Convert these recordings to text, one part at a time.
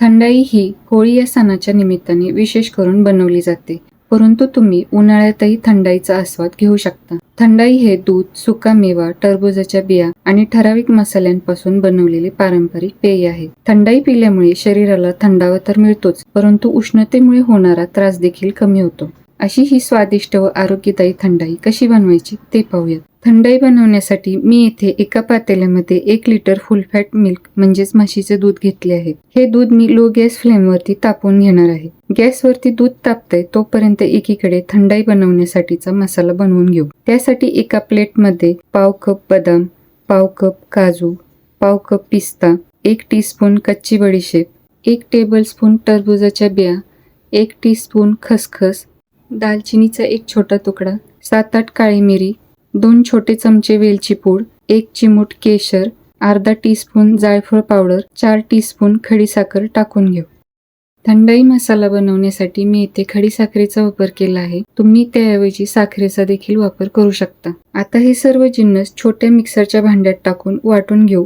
थंडाई ही होळी या सणाच्या निमित्ताने विशेष करून बनवली जाते. परंतु तुम्ही उन्हाळ्यातही थंडाईचा आस्वाद घेऊ शकता. थंडाई हे दूध सुका मेवा टरबूजाच्या बिया आणि ठराविक मसाल्यांपासून बनवलेले पारंपरिक पेय आहे. थंडाई पिल्यामुळे शरीराला थंडावा तर मिळतोच परंतु उष्णतेमुळे होणारा त्रास देखील कमी होतो. अशी ही स्वादिष्ट व आरोग्यदायी थंडाई कशी बनवायची ते पाहूयात. थंडाई बनवण्यासाठी मी येथे एका पातेल्यामध्ये एक लिटर फुल फॅट मिल्क म्हणजेच म्हशीचे दूध घेतले आहे. हे दूध मी लो गॅस फ्लेमवरती तापवून घेणार आहे. गॅसवरती दूध तापतंय तोपर्यंत एकीकडे थंडाई बनवण्यासाठीचा मसाला बनवून घेऊ. त्यासाठी एका प्लेटमध्ये पाव कप बदाम पाव कप काजू पाव कप पिस्ता एक टीस्पून कच्ची बडीशेप एक टेबलस्पून टरबूजाच्या बिया एक टीस्पून खसखस दालचिनीचा एक छोटा तुकडा सात आठ काळी मिरी दोन छोटे चमचे वेलची पूड एक चिमूट केशर अर्धा टीस्पून जायफळ पावडर चार टीस्पून खडीसाखर टाकून घेऊ. थंडाई मसाला बनवण्यासाठी मी इथे खडीसाखरेचा वापर केला आहे. तुम्ही त्याऐवजी साखरेचा देखील वापर करू शकता. आता हे सर्व जिन्नस छोट्या मिक्सरच्या भांड्यात टाकून वाटून घेऊ.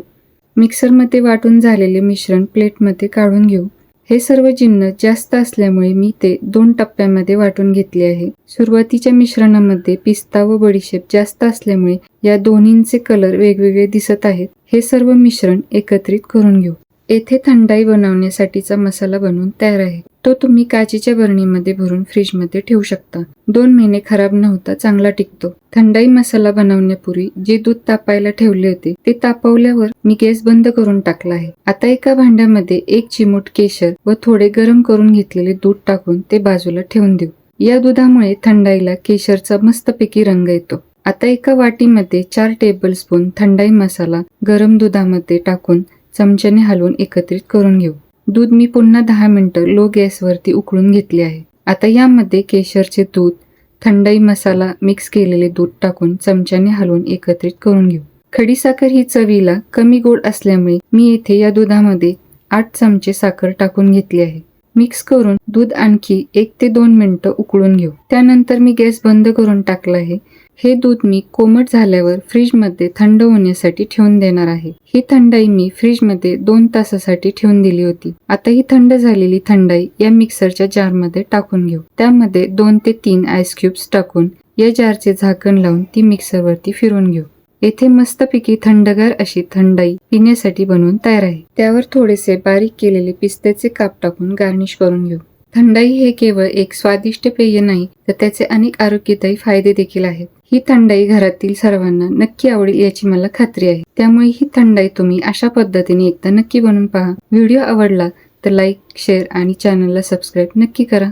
मिक्सरमध्ये वाटून झालेले मिश्रण प्लेटमध्ये काढून घेऊ. हे सर्व जिन्न जास्त असल्यामुळे मी ते दोन टप्प्यामध्ये वाटून घेतले आहे. सुरुवातीच्या मिश्रणामध्ये पिस्ता व बडीशेप जास्त असल्यामुळे या दोन्हींचे कलर वेगवेगळे दिसत आहेत. हे सर्व मिश्रण एकत्रित करून घेऊ. येथे थंडाई बनवण्यासाठीचा मसाला बनवून तयार आहे. तो तुम्ही काचेच्या बरणीमध्ये भरून फ्रीजमध्ये ठेवू शकता. दोन महिने खराब न होता चांगला टिकतो. थंडाई मसाला बनवण्यापूर्वी जे दूध तापायला ठेवले होते ते तापवल्यावर मी गॅस बंद करून टाकला आहे. आता एका भांड्यामध्ये एक चिमूट केशर व थोडे गरम करून घेतलेले दूध टाकून ते बाजूला ठेवून देऊ. या दुधामुळे थंडाईला केशरचा मस्तपैकी रंग येतो. आता एका वाटीमध्ये चार टेबलस्पून थंडाई मसाला गरम दुधामध्ये टाकून चमच्याने हलवून एकत्रित करून घेऊ. दूध मी पुन्हा दहा मिनिटं लो गॅसवरती उकळून घेतले आहे. आता यामध्ये केशरचे दूध थंडाई मसाला मिक्स केलेले दूध टाकून चमच्याने हलवून एकत्रित करून घेऊ. खडीसाखर ही चवीला कमी गोड असल्यामुळे मी येथे या दुधामध्ये आठ चमचे साखर टाकून घेतली आहे. मिक्स करून दूध आणखी एक ते दोन मिनिटं उकळून घेऊ. त्यानंतर मी गॅस बंद करून टाकला आहे. हे दूध मी कोमट झाल्यावर फ्रीजमध्ये थंड होण्यासाठी ठेवून देणार आहे. ही थंडाई मी फ्रीजमध्ये दोन तासासाठी ठेवून दिली होती. आता ही थंड झालेली थंडाई या मिक्सरच्या जारमध्ये टाकून घेऊ. त्यामध्ये दोन ते तीन आईस क्यूब्स टाकून या जारचे झाकण लावून ती मिक्सरवरती फिरून घेऊ. येथे मस्तपैकी थंडगार अशी थंडाई पिण्यासाठी बनवून तयार आहे. त्यावर थोडेसे बारीक केलेले पिस्त्याचे काप टाकून गार्निश करून घेऊ. थंडाई हे केवळ एक स्वादिष्ट पेय नाही तर त्याचे अनेक आरोग्यदायी फायदे देखील आहेत. ही थंडाई घरातील सर्वांना नक्की आवडेल याची मला खात्री आहे. त्यामुळे ही थंडाई तुम्ही अशा पद्धतीने एकदा नक्की बनवून पहा. व्हिडिओ आवडला तर लाईक शेअर आणि चॅनलला सबस्क्राईब नक्की करा.